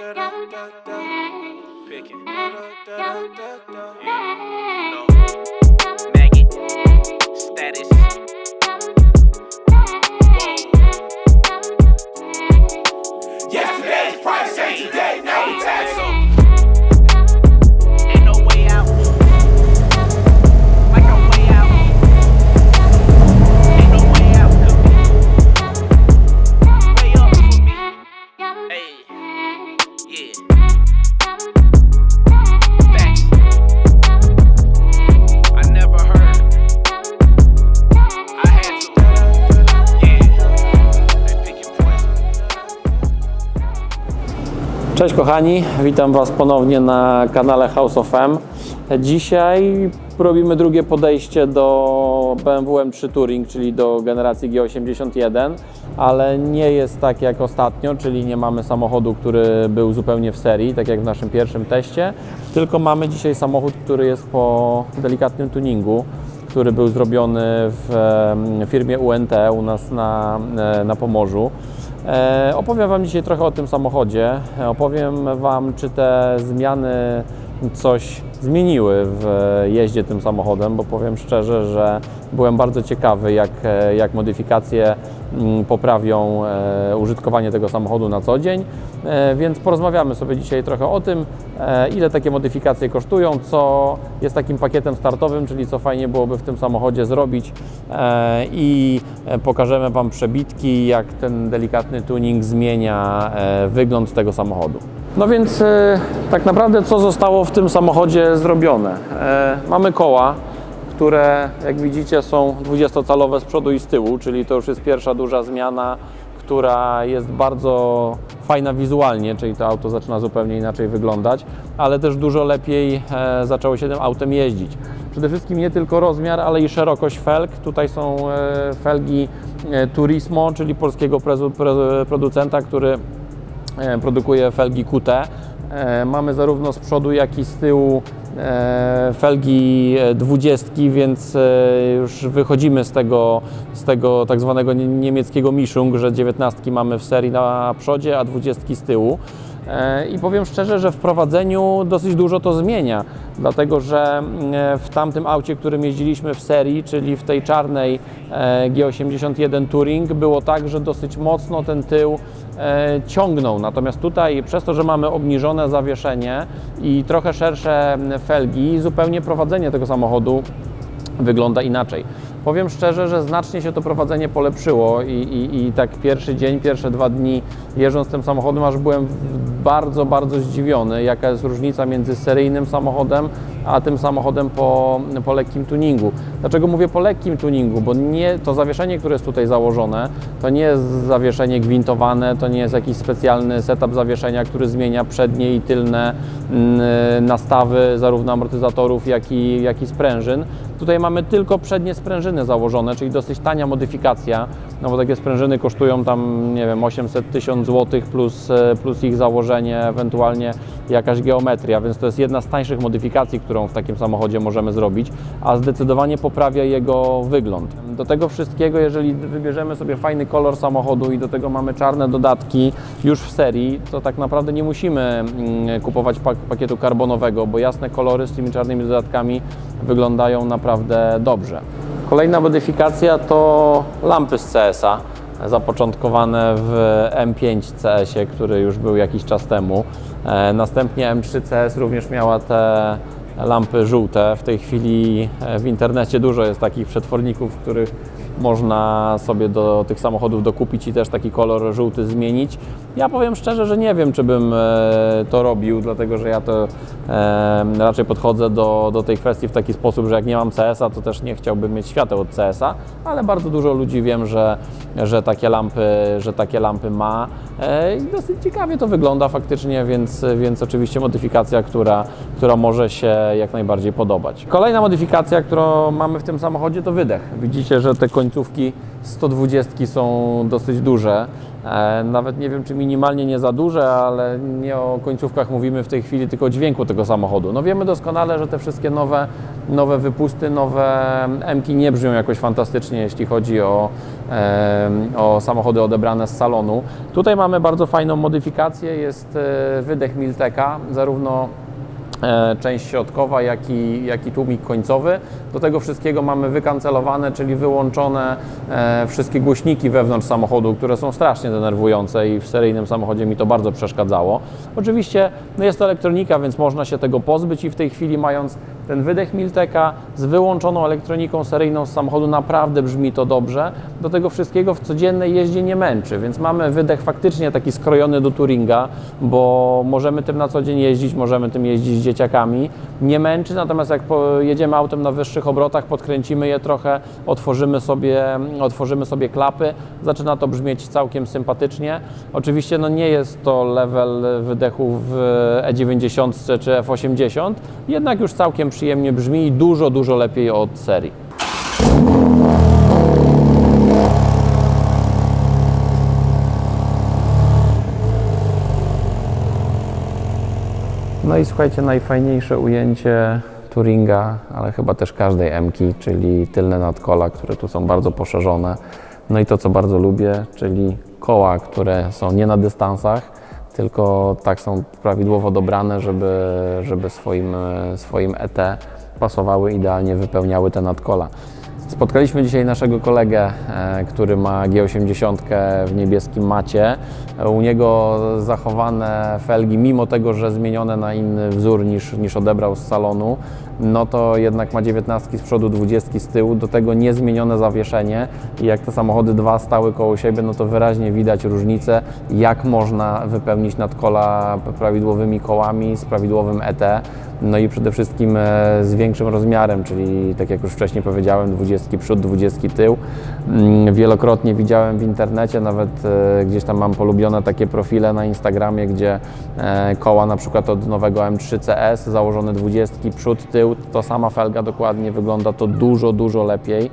Maggot. Status. Yesterday's price ain't today, now we tax So, Cześć kochani, witam Was ponownie na kanale House of M. Dzisiaj robimy drugie podejście do BMW M3 Touring, czyli do generacji G81, ale nie jest tak jak ostatnio, czyli nie mamy samochodu, który był zupełnie w serii, tak jak w naszym pierwszym teście, tylko mamy dzisiaj samochód, który jest po delikatnym tuningu który był zrobiony w firmie UNT u nas na, e, na Pomorzu. E, Opowiem Wam dzisiaj trochę o tym samochodzie. Opowiem Wam, czy te zmiany coś zmieniły w jeździe tym samochodem, bo powiem szczerze, że byłem bardzo ciekawy, jak, e, jak modyfikacje poprawią e, użytkowanie tego samochodu na co dzień. E, Więc porozmawiamy sobie dzisiaj trochę o tym, e, ile takie modyfikacje kosztują, co jest takim pakietem startowym, czyli co fajnie byłoby w tym samochodzie zrobić i pokażemy Wam przebitki, jak ten delikatny tuning zmienia wygląd tego samochodu. No więc tak naprawdę co zostało w tym samochodzie zrobione? Mamy koła, które jak widzicie są 20-calowe z przodu i z tyłu, czyli to już jest pierwsza duża zmiana, która jest bardzo fajna wizualnie, czyli to auto zaczyna zupełnie inaczej wyglądać, ale też dużo lepiej e, zaczęło się tym autem jeździć. Przede wszystkim nie tylko rozmiar, ale i szerokość felg. Tutaj są e, felgi e, Turismo, czyli polskiego producenta, który produkuje felgi QT. Mamy zarówno z przodu, jak i z tyłu felgi e, dwudziestki, więc e, już wychodzimy z tego, z tego tak zwanego nie- niemieckiego Mischung, że dziewiętnastki mamy w serii na przodzie, a dwudziestki z tyłu. E, I powiem szczerze, że w prowadzeniu dosyć dużo to zmienia, dlatego że w tamtym aucie, którym jeździliśmy w serii, czyli w tej czarnej e, G81 Touring, było tak, że dosyć mocno ten tył e, ciągnął. Natomiast tutaj, przez to, że mamy obniżone zawieszenie i trochę szersze mm, felgi, zupełnie prowadzenie tego samochodu wygląda inaczej. Powiem szczerze, że znacznie się to prowadzenie polepszyło i, i, i tak pierwszy dzień, pierwsze dwa dni jeżdżąc tym samochodem, aż byłem bardzo, bardzo zdziwiony, jaka jest różnica między seryjnym samochodem, a tym samochodem po, po lekkim tuningu. Dlaczego mówię po lekkim tuningu? Bo nie, to zawieszenie, które jest tutaj założone, to nie jest zawieszenie gwintowane, to nie jest jakiś specjalny setup zawieszenia, który zmienia przednie i tylne mm, nastawy zarówno amortyzatorów, jak i, jak i sprężyn. Tutaj mamy tylko przednie sprężyny założone, czyli dosyć tania modyfikacja, no bo takie sprężyny kosztują tam, nie wiem, 800 1000 zł plus, e, plus ich założenie, ewentualnie jakaś geometria, więc to jest jedna z tańszych modyfikacji, którą w takim samochodzie możemy zrobić, a zdecydowanie poprawia jego wygląd. Do tego wszystkiego, jeżeli wybierzemy sobie fajny kolor samochodu i do tego mamy czarne dodatki już w serii, to tak naprawdę nie musimy mm, kupować pak- pakietu karbonowego, bo jasne kolory z tymi czarnymi dodatkami wyglądają naprawdę dobrze. Kolejna modyfikacja to lampy z CS-a, zapoczątkowane w M5 CS-ie, który już był jakiś czas temu. E, Następnie M3 CS również miała te lampy żółte. W tej chwili e, w internecie dużo jest takich przetworników, których można sobie do tych samochodów dokupić i też taki kolor żółty zmienić. Ja powiem szczerze, że nie wiem, czy bym e, to robił, dlatego że ja to e, raczej podchodzę do, do tej kwestii w taki sposób, że jak nie mam CS-a, to też nie chciałbym mieć świateł od CS-a, ale bardzo dużo ludzi wiem, że, że, takie, lampy, że takie lampy ma e, i dosyć ciekawie to wygląda faktycznie, więc, więc oczywiście modyfikacja, która, która może się jak najbardziej podobać. Kolejna modyfikacja, którą mamy w tym samochodzie to wydech. Widzicie, że te końcówki 120 są dosyć duże. E, Nawet nie wiem, czy minimalnie nie za duże, ale nie o końcówkach mówimy w tej chwili, tylko o dźwięku tego samochodu. No wiemy doskonale, że te wszystkie nowe, nowe wypusty, nowe M-ki nie brzmią jakoś fantastycznie, jeśli chodzi o, o samochody odebrane z salonu. Tutaj mamy bardzo fajną modyfikację, jest e, wydech Milteka, zarówno część środkowa, jak i, jak i tłumik końcowy. Do tego wszystkiego mamy wykancelowane, czyli wyłączone e, wszystkie głośniki wewnątrz samochodu, które są strasznie denerwujące i w seryjnym samochodzie mi to bardzo przeszkadzało. Oczywiście no jest to elektronika, więc można się tego pozbyć i w tej chwili mając ten wydech Milteka z wyłączoną elektroniką seryjną z samochodu naprawdę brzmi to dobrze. Do tego wszystkiego w codziennej jeździe nie męczy, więc mamy wydech faktycznie taki skrojony do touringa, bo możemy tym na co dzień jeździć, możemy tym jeździć z dzieciakami. Nie męczy, natomiast jak jedziemy autem na wyższych obrotach, podkręcimy je trochę, otworzymy sobie, otworzymy sobie klapy, zaczyna to brzmieć całkiem sympatycznie. Oczywiście no nie jest to level wydechu w E90 czy F80, jednak już całkiem przyjemnie brzmi i dużo, dużo lepiej od serii. No i słuchajcie, najfajniejsze ujęcie Touringa, ale chyba też każdej M-ki, czyli tylne nadkola, które tu są bardzo poszerzone. No i to, co bardzo lubię, czyli koła, które są nie na dystansach, tylko tak są prawidłowo dobrane, żeby, żeby swoim, e, swoim ET pasowały idealnie, wypełniały te nadkola. Spotkaliśmy dzisiaj naszego kolegę, e, który ma G80 w niebieskim macie. U niego zachowane felgi, mimo tego, że zmienione na inny wzór niż, niż odebrał z salonu, no to jednak ma 19 z przodu, 20 z tyłu, do tego niezmienione zawieszenie i jak te samochody dwa stały koło siebie, no to wyraźnie widać różnicę, jak można wypełnić nadkola prawidłowymi kołami z prawidłowym ET. No i przede wszystkim e, z większym rozmiarem, czyli tak jak już wcześniej powiedziałem, 20 przód, 20 tył. Mm, Wielokrotnie widziałem w internecie, nawet e, gdzieś tam mam polubione takie profile na Instagramie, gdzie e, koła na przykład od nowego M3 CS, założone 20 przód, tył, to sama felga dokładnie wygląda to dużo, dużo lepiej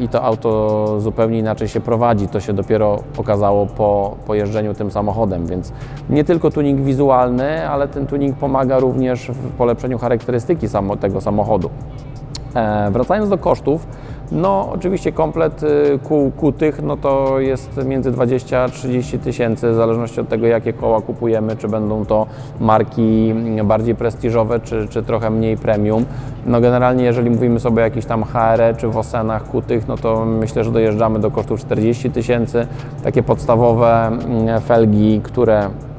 i to auto zupełnie inaczej się prowadzi. To się dopiero pokazało po, po jeżdżeniu tym samochodem, więc nie tylko tuning wizualny, ale ten tuning pomaga również w polepszeniu charakterystyki tego samochodu. E, wracając do kosztów, no oczywiście komplet y, kół kutych, no to jest między 20 a 30 tysięcy, w zależności od tego jakie koła kupujemy, czy będą to marki bardziej prestiżowe, czy, czy trochę mniej premium. No generalnie jeżeli mówimy sobie o jakichś tam HRE czy Wosenach kutych, no to myślę, że dojeżdżamy do kosztów 40 tysięcy. Takie podstawowe mm, felgi, które e,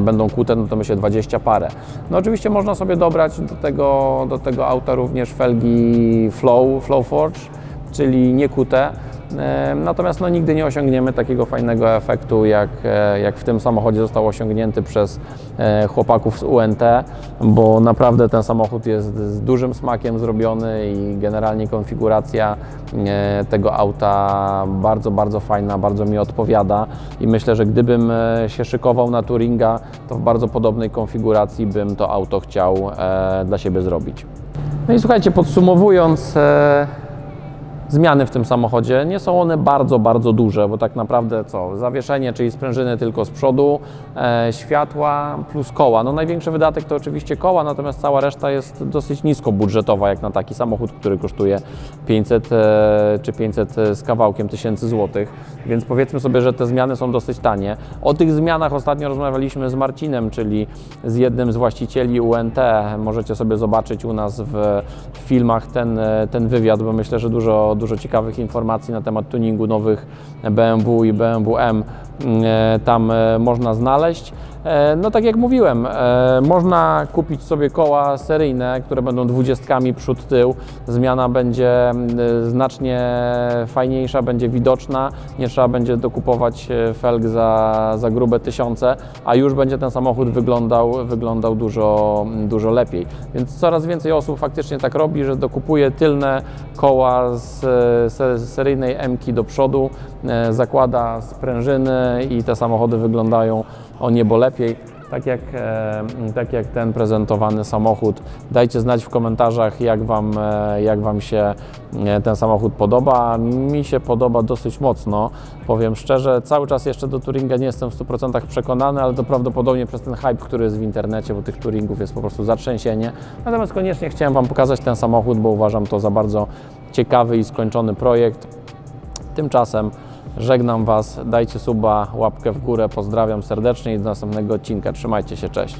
będą kute, no to myślę 20 parę. No oczywiście można sobie dobrać do tego, do tego auta również felgi Flow, Flow Forge, czyli niekute. E, Natomiast no, nigdy nie osiągniemy takiego fajnego efektu, jak, e, jak w tym samochodzie został osiągnięty przez e, chłopaków z UNT, bo naprawdę ten samochód jest z dużym smakiem zrobiony i generalnie konfiguracja e, tego auta bardzo, bardzo fajna, bardzo mi odpowiada i myślę, że gdybym się szykował na Touringa, to w bardzo podobnej konfiguracji bym to auto chciał dla siebie zrobić. No i słuchajcie, podsumowując, zmiany w tym samochodzie. Nie są one bardzo, bardzo duże, bo tak naprawdę co? Zawieszenie, czyli sprężyny tylko z przodu, e, światła plus koła. No największy wydatek to oczywiście koła, natomiast cała reszta jest dosyć nisko budżetowa, jak na taki samochód, który kosztuje 500 e, czy 500 z kawałkiem tysięcy złotych, więc powiedzmy sobie, że te zmiany są dosyć tanie. O tych zmianach ostatnio rozmawialiśmy z Marcinem, czyli z jednym z właścicieli UNT. Możecie sobie zobaczyć u nas w filmach ten, e, ten wywiad, bo myślę, że dużo, dużo ciekawych informacji na temat tuningu nowych BMW i BMW M tam e, można znaleźć. E, No tak jak mówiłem, e, można kupić sobie koła seryjne, które będą dwudziestkami przód tył. Zmiana będzie znacznie fajniejsza, będzie widoczna. Nie trzeba będzie dokupować e, felg za, za grube tysiące, a już będzie ten samochód wyglądał, wyglądał dużo, dużo lepiej. Więc coraz więcej osób faktycznie tak robi, że dokupuje tylne koła z e, se- z seryjnej M-ki do przodu, e, zakłada sprężyny i te samochody wyglądają o niebo lepiej. tak jak, e, tak jak ten prezentowany samochód. Dajcie znać w komentarzach, jak Wam, e, jak wam się e, ten samochód podoba. Mi się podoba dosyć mocno, powiem szczerze. Cały czas jeszcze do Touringa nie jestem w 100% przekonany, ale to prawdopodobnie przez ten hype, który jest w internecie, bo tych Touringów jest po prostu zatrzęsienie. Natomiast koniecznie chciałem Wam pokazać ten samochód, bo uważam to za bardzo ciekawy i skończony projekt. Tymczasem żegnam Was, dajcie suba, łapkę w górę, pozdrawiam serdecznie i do następnego odcinka. Trzymajcie się, cześć.